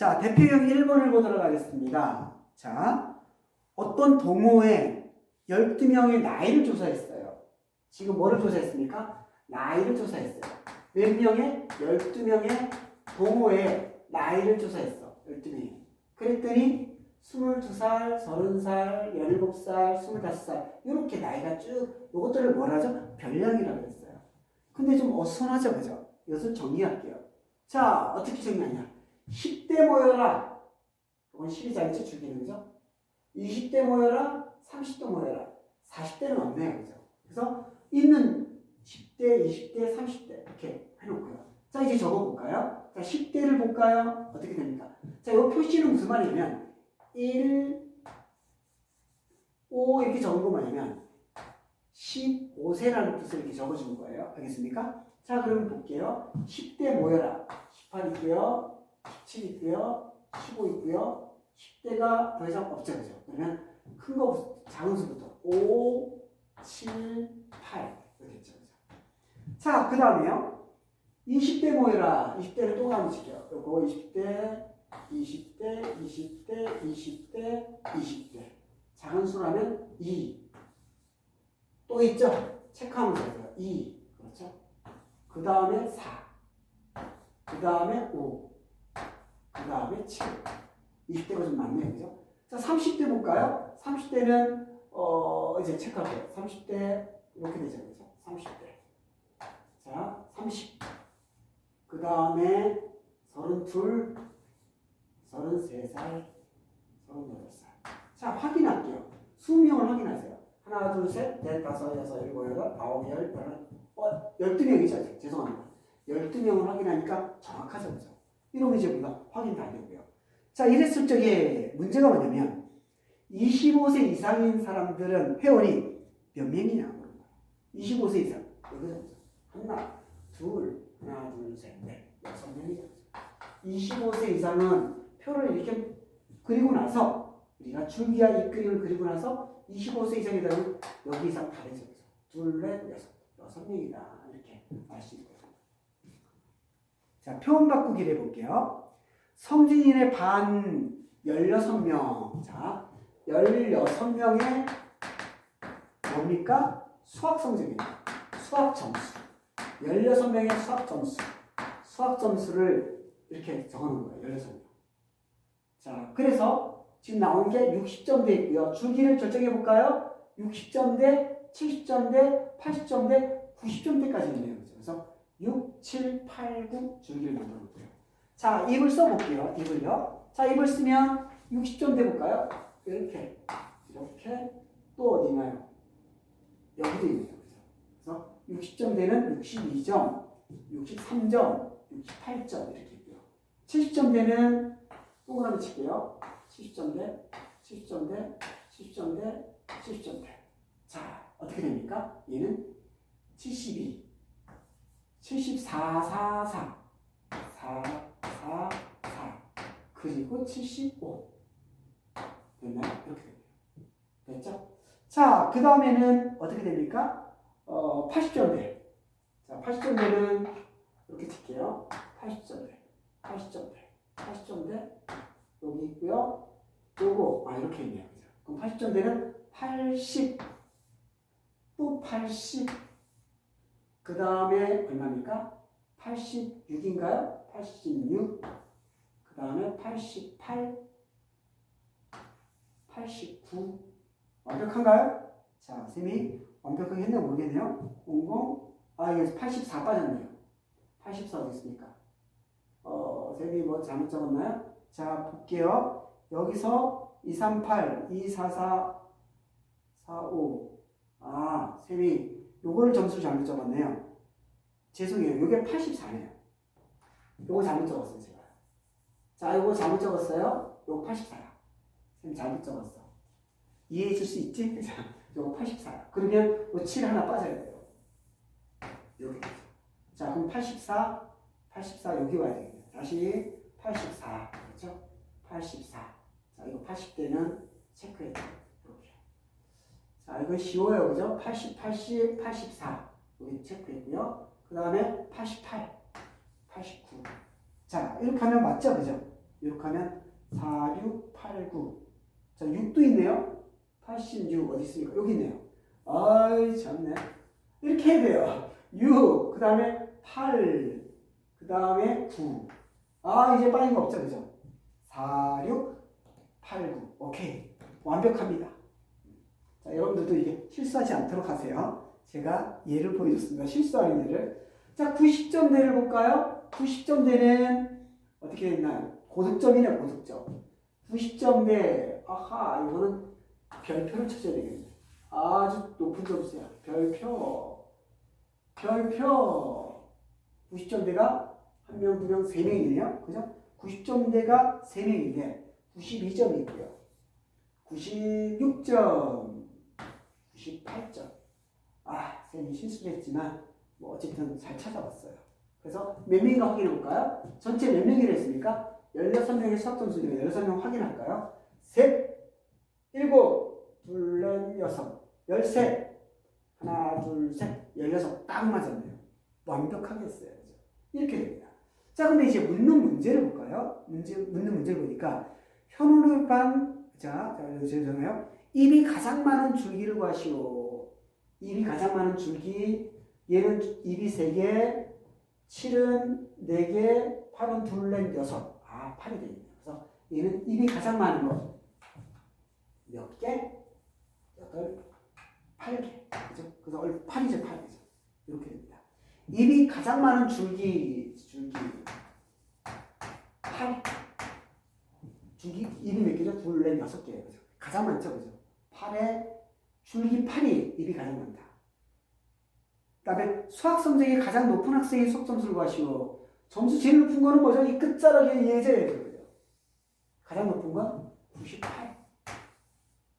자, 대표형 1번을 보도록 하겠습니다. 자, 어떤 동호회 12명의 나이를 조사했어요. 지금 뭐를 조사했습니까? 나이를 조사했어요. 몇 명의? 12명의 동호회 나이를 조사했어. 12명이. 그랬더니 22살, 30살, 17살, 25살 이렇게 나이가 쭉 이것들을 뭐라 하죠? 별량이라고 했어요. 근데 좀 어수선하죠, 그죠? 이것을 정리할게요. 자, 어떻게 정리하냐? 10대 모여라. 이건 12자리째 죽이는 거죠. 20대 모여라. 30대 모여라. 40대는 없네요. 그죠? 그래서 있는 10대, 20대, 30대 이렇게 해놓고요. 자, 이제 적어볼까요? 자, 10대를 볼까요? 어떻게 됩니까? 자, 이 표시는 무슨 말이냐면 1, 5 이렇게 적은 거 뭐냐면 15세라는 뜻을 이렇게 적어주는 거예요. 알겠습니까? 자, 그러면 볼게요. 10대 모여라. 18 있고요. 17 있고요. 15 있고요. 10대가 더 이상 없죠. 그죠? 그러면 큰 거부터, 작은 수부터 5, 7, 8 이렇게 했죠. 그죠? 자, 그 다음에요. 20대 모여라. 20대를 또 나누시죠. 요거 20대, 20대, 20대, 20대, 20대. 작은 수라면 2. 또 있죠? 체크하면 돼요. 2. 그렇죠? 그 다음에 4. 그 다음에 5. 그 다음에 7. 20대가 좀 많네요. 그죠? 자, 30대 볼까요? 30대는, 어, 이제 체크할게요. 30대, 이렇게 되죠. 그죠? 30대. 자, 30. 그 다음에 32, 33살, 38살. 자, 확인할게요. 수명을 확인하세요. 하나, 둘, 셋, 넷, 다섯, 여섯, 일곱, 여덟, 아홉, 열, 열한, 어, 12명이죠. 죄송합니다. 12명을 확인하니까 정확하죠. 그죠? 이러면 이제 우리가 확인 다 되고요. 자, 이랬을 적에 문제가 뭐냐면 25세 이상인 사람들은 회원이 몇 명이냐 물어요 25세 이상. 여기서 하나, 둘, 하나, 둘, 셋, 넷, 여섯 명이죠. 25세 이상은 표를 이렇게 그리고 나서 우리가 줄기와 잎그림을 그리고 나서 25세 이상이라면 여기 이상 다 되죠. 둘, 넷, 여섯, 여섯 명이다. 이렇게 알 수 있고요. 자, 표현 바꾸기를 해볼게요. 성진이네 반 16명. 자, 16명의 뭡니까? 수학 성적입니다. 수학 점수. 16명의 수학 점수. 수학 점수를 이렇게 적어놓은 거예요. 16명. 자, 그래서 지금 나온 게 60점 돼 있고요. 줄기를 결정해 볼까요? 60점 대 70점 대 80점 대 90점 대까지 있네요. 그래서 6, 7, 8, 9 줄기를 만들어 볼게요. 자, 입을 써볼게요. 입을요. 자, 입을 쓰면 60점 대 볼까요? 이렇게, 이렇게 또 어디 있나요? 여기도 있네요. 그래서 60점 대는 62점, 63점, 68점 이렇게 있고요. 70점 대는 동그라미 칠게요. 70점 대, 70점 대, 70점 대, 70점 대. 자, 어떻게 됩니까? 얘는 72, 74, 4, 4, 4, 4, 4, 그리고 75. 됐나요? 이렇게 됩니다. 됐죠? 자, 그 다음에는 어떻게 됩니까? 어, 80점대. 자, 80점대는 이렇게 칠게요. 80점대, 80점대, 80점대, 여기 있고요. 요거, 아, 이렇게 있네요. 그럼 80점대는 80, 또 80, 그 다음에 얼마입니까? 86인가요? 86, 그 다음에 88, 89. 완벽한가요? 자, 쌤이 완벽하게 했나 모르겠네요. 00, 아, 여기서 84 빠졌네요. 84 어디 있습니까? 어, 쌤이 뭐 잘못 적었나요? 자, 볼게요. 여기서 238, 244, 45. 아, 쌤이 요거를 점수를 잘못 적었네요. 죄송해요. 요게 84네요. 요거 잘못 적었어요, 제가. 자, 요거 잘못 적었어요. 요거 84야. 쌤 잘못 적었어. 이해해 줄 수 있지? 그죠? 요거 84야. 그러면 요7 하나 빠져야 돼요. 여기. 자, 그럼 84, 84 여기 와야 되겠네요. 다시 84. 그렇죠? 84. 자, 이거 80대는 체크해야 돼요. 이렇게. 자, 이거 쉬워요. 그죠? 80, 80, 84. 여기 체크했고요. 그 다음에 88, 89. 자, 이렇게 하면 맞죠? 그죠? 이렇게 하면 4, 6, 8, 9. 자, 6도 있네요. 86 어디 있습니까? 여기 있네요. 아이 참네. 이렇게 해야 돼요. 6, 그 다음에 8, 그 다음에 9. 아 이제 빠진 거 없죠, 그죠? 4, 6, 8, 9. 오케이. 완벽합니다. 자, 여러분들도 이게 실수하지 않도록 하세요. 제가 예를 보여줬습니다. 실수하는 예를. 자, 90점대를 볼까요? 90점대는 어떻게 됐나요? 고득점이네, 고득점. 90점대, 아하, 이거는 별표를 쳐줘야 되겠네. 아주 높은 점수야. 별표. 별표. 90점대가 한 명, 두 명, 세 명이네요. 그죠? 90점대가 세 명인데, 92점이 있고요. 96점, 98점. 아, 쌤이 실수를 했지만, 뭐 어쨌든 잘 찾아봤어요. 그래서 몇 명인가 확인해 볼까요? 전체 몇 명이라 했습니까? 16명의 수학 점수니까 16명 확인할까요? 셋, 일곱, 둘, 넷, 여섯, 열셋, 하나, 둘, 셋, 열여섯 딱 맞았네요. 완벽하게 했어요. 그죠? 이렇게 됩니다. 자, 근데 이제 묻는 문제를 볼까요? 문제, 묻는 문제를 보니까 현우를 반, 자, 자, 여기 제잖아요. 입이 가장 많은 줄기를 구하시오. 입이 가장 많은 줄기, 얘는 입이 세 개, 7은 4개, 8은 둘, 넷, 여섯. 아, 8이 되겠네요. 그래서 얘는 입이 가장 많은 거. 몇 개? 여덟, 8개. 그죠? 그래서 얼 8이죠, 8이죠. 이렇게 됩니다. 입이 가장 많은 줄기, 줄기. 8. 줄기, 입이 몇 개죠? 둘, 넷, 여섯 개예요. 그죠? 가장 많죠, 그죠? 8에 줄기 8이 입이 가장 많다. 그 다음에 수학 성적이 가장 높은 학생이 수학 점수를 구하시오. 점수 제일 높은 거는 뭐죠? 이 끝자락에 예제예요. 가장 높은 건 98.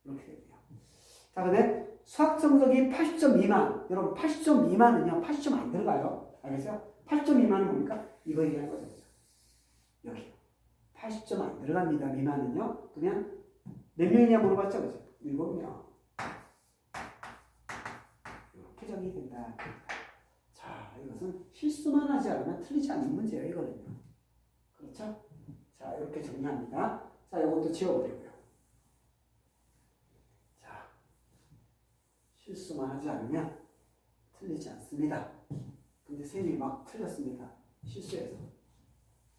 이렇게 됩니다. 자, 근데 수학 성적이 80점 미만. 여러분, 80점 미만은요, 80점 안 들어가요. 알겠어요? 80점 미만은 뭡니까? 이거 얘기하는 거죠. 여기. 80점 안 들어갑니다. 미만은요. 그러면 몇 명이냐 물어봤죠? 그죠? 7명. 이렇게 정리 된다. 자, 이것은 실수만 하지 않으면 틀리지 않는 문제예요, 이거는요. 그렇죠? 자, 이렇게 정리합니다. 자, 이것도 지워버리고요. 자, 실수만 하지 않으면 틀리지 않습니다. 근데 쌤이 막 틀렸습니다. 실수해서.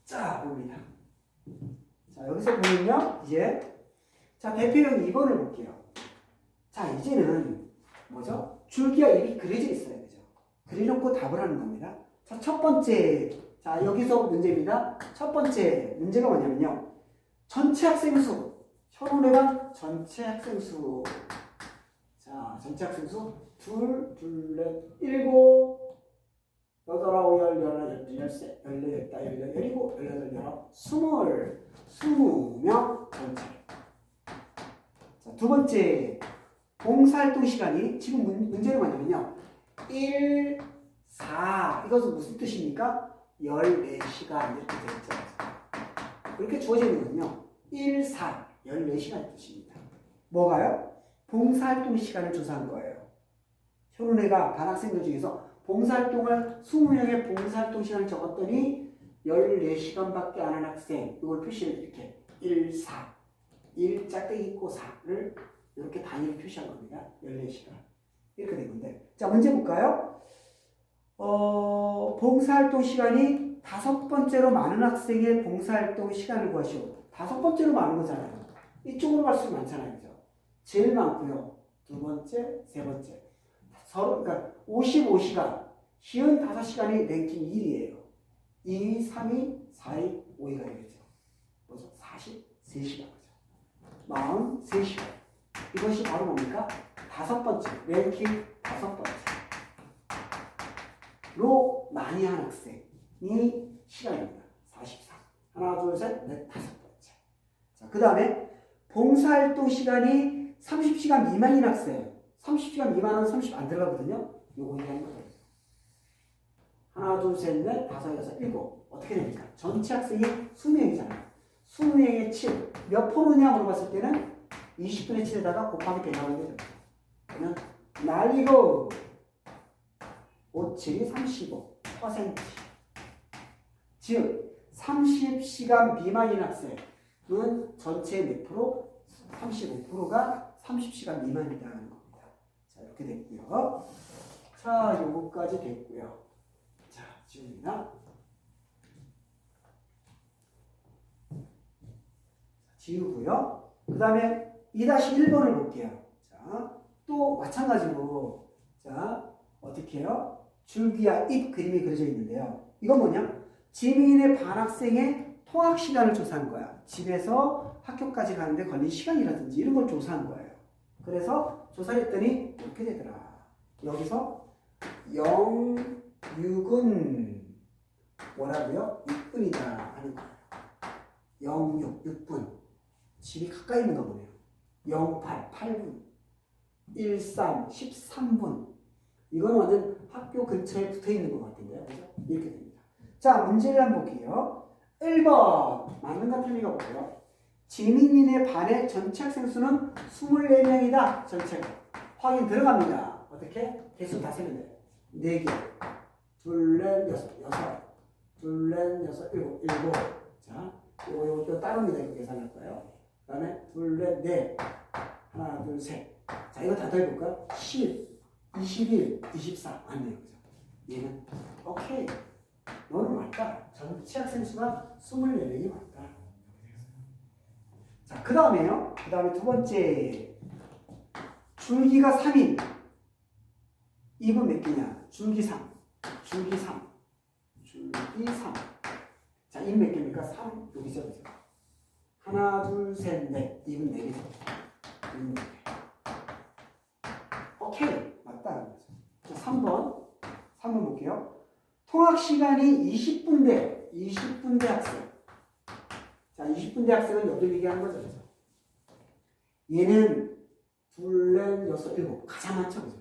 자, 봅니다. 자, 여기서 보면요, 이제. 자, 대표형 2번을 볼게요. 자, 이제는 뭐죠? 줄기와 입이 그려져 있어야 되죠. 그려놓고 답을 하는 겁니다. 자, 첫 번째. 자, 여기서 문제입니다. 첫 번째 문제가 뭐냐면요. 전체 학생 수. 현원회관 전체 학생 수. 자, 전체 학생 수. 둘, 둘, 넷, 일곱, 여덟, 아홉, 열, 열하나, 열둘, 열셋, 열네, 열다, 열여, 열일곱, 열여덟, 열아홉, 스물. 스무 명 전체. 자, 두 번째. 봉사활동 시간이 지금 문, 문제는 뭐냐면요. 1, 4 이것은 무슨 뜻입니까? 14시간 이렇게 되어 있죠. 이렇게 주어져 있는 거는요. 1, 4, 14시간 뜻입니다. 뭐가요? 봉사활동 시간을 조사한 거예요. 현운회가 반 학생들 중에서 봉사활동을 20명의 봉사활동 시간을 적었더니 14시간밖에 안 한 학생 이걸 표시를 이렇게 1, 4 1 짝대기 있고 4를 이렇게 단위를 표시한 겁니다. 14시간. 이렇게 된 건데. 자, 문제 볼까요? 어, 봉사활동 시간이 다섯 번째로 많은 학생의 봉사활동 시간을 구하시오. 다섯 번째로 많은 거잖아요. 이쪽으로 갈수록 많잖아요. 그죠? 제일 많고요. 두 번째, 세 번째. 서로, 그러니까 55시간, 쉬운 다섯 시간이 랭킹 1위에요. 2위, 3위, 4위, 5위가 되겠죠. 뭐죠? 43시간 거죠. 43시간. 이것이 바로 뭡니까? 다섯 번째, 랭킹 다섯 번째로 많이 한 학생이 시간입니다. 44. 하나, 둘, 셋, 넷, 다섯 번째. 자, 그 다음에 봉사활동 시간이 30시간 미만인 학생. 30시간 미만은 30 안 들어가거든요. 요거 얘기하는 거예요. 하나, 둘, 셋, 넷, 다섯, 여섯, 일곱. 어떻게 됩니까? 전체 학생이 20명이잖아요. 20명의 7. 몇 프로냐 물어봤을 때는 20분의 7에다가 곱하기 100 하면 되죠. 그러면 날이고 5, 7이 35 퍼센트. 즉 30시간 미만인 학생은 전체 몇 프로? 35%가 30시간 미만이다라는 겁니다. 자, 이렇게 됐고요. 자, 요거까지 됐고요. 자, 지웁니다. 지우고요. 그 다음에 2-1번을 볼게요. 자, 또 마찬가지로, 자, 어떻게 해요? 줄기와 잎 그림이 그려져 있는데요. 이건 뭐냐? 지민의 반학생의 통학 시간을 조사한 거야. 집에서 학교까지 가는데 걸린 시간이라든지 이런 걸 조사한 거예요. 그래서 조사를 했더니 이렇게 되더라. 여기서 0, 6은 뭐라고요? 6분이다 하는 거예요. 0, 6, 6분. 집이 가까이 있는가 보네요. 0, 8, 8분. 1, 3, 13분. 이건 완전 학교 근처에 붙어 있는 것 같은데요. 그죠? 이렇게 됩니다. 자, 문제를 한번 볼게요. 1번. 맞는가 틀린가 볼게요. 지민이네 반의 전체 학생 수는 24명이다. 전체가. 확인 들어갑니다. 어떻게? 개수 다 세면 돼요. 4개. 둘, 넷, 여섯. 여섯. 둘, 넷, 여섯, 일곱. 일곱. 자, 요거, 요거 또. 이거 계산할 거예요. 그 다음에 둘, 넷, 넷. 하나, 둘, 셋. 자, 이거 다 더해볼까요? 10, 21, 24. 맞네요. 그죠? 얘는, 오케이. 너는 맞다. 전체 학생 수가 24명이 맞다. 자, 그 다음에요. 그 다음에 두 번째. 줄기가 3인. 입은 몇 개냐? 줄기 3. 줄기 3. 줄기 3. 자, 입몇 개입니까? 3. 여기죠, 그죠? 하나, 둘, 셋, 넷. 입은 4개죠. 입은 4개. 오케이. 맞다. 자, 3번. 3번 볼게요. 통학 시간이 20분 대, 20분 대 학생. 자, 20분 대 학생은 여덟 얘기하는 거죠. 그죠? 얘는 둘, 넷, 여섯, 일곱. 가장 많죠. 그죠?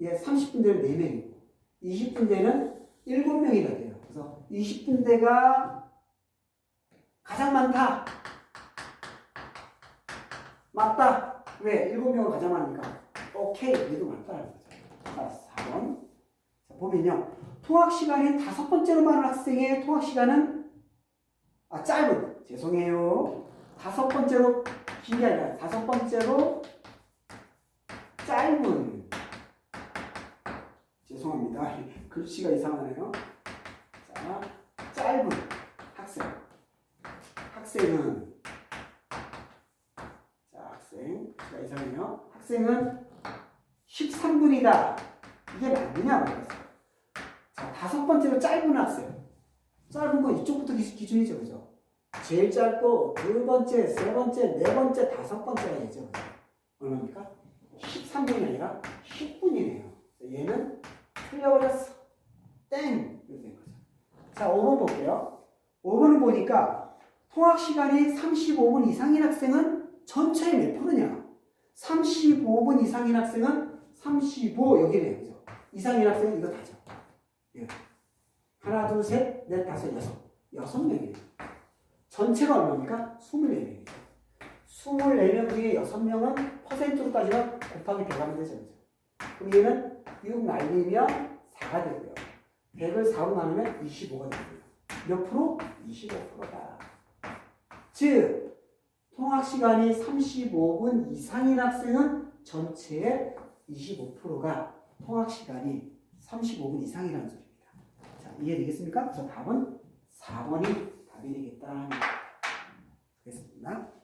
얘 30분 대는 4명이고, 20분 대는 7명이나 돼요. 그래서 20분 대가 가장 많다. 맞다. 왜? 7명은 가장 많으니까. 오케이. 얘도 맞다는 거죠. 자, 4번. 자, 보면요. 통학 시간이 다섯 번째로 많은 학생의 통학 시간은 아 짧은 죄송해요 다섯 번째로 긴 게 아니라 다섯 번째로 짧은 죄송합니다 글씨가 이상하네요 자 짧은 학생은 자 학생 글씨가 이상해요 학생은 13분이다 이게 맞느냐 자, 다섯 번째로 짧은 학생. 짧은 건 이쪽부터 기- 기준이죠, 그죠? 제일 짧고 두 번째, 세 번째, 네 번째, 다섯 번째가 되죠? 얼마입니까? 13분이 아니라 10분이네요. 얘는 틀려버렸어. 땡! 이렇게 된 거죠. 자, 5번 볼게요. 5번을 보니까 통학 시간이 35분 이상인 학생은 전체의 몇 프로냐? 35분 이상인 학생은 35 여기네요, 그죠? 이상인 학생은 이거 다죠. 예. 하나, 둘, 셋, 넷, 다섯, 여섯. 여섯 명이에요. 전체가 얼마입니까? 24명이에요. 24명 중에 6명은 퍼센트로 따지면 곱하기 100 하면 되죠. 그럼 얘는 6 날리면 4가 되고요. 100을 4로 나누면 25가 되고요. 몇 프로? 25%다. 즉, 통학 시간이 35분 이상인 학생은 전체의 25%가 통학 시간이 35분 이상이라는 소리입니다. 자, 이해되겠습니까? 그래서 답은 4번이 답이 되겠다. 됐습니다.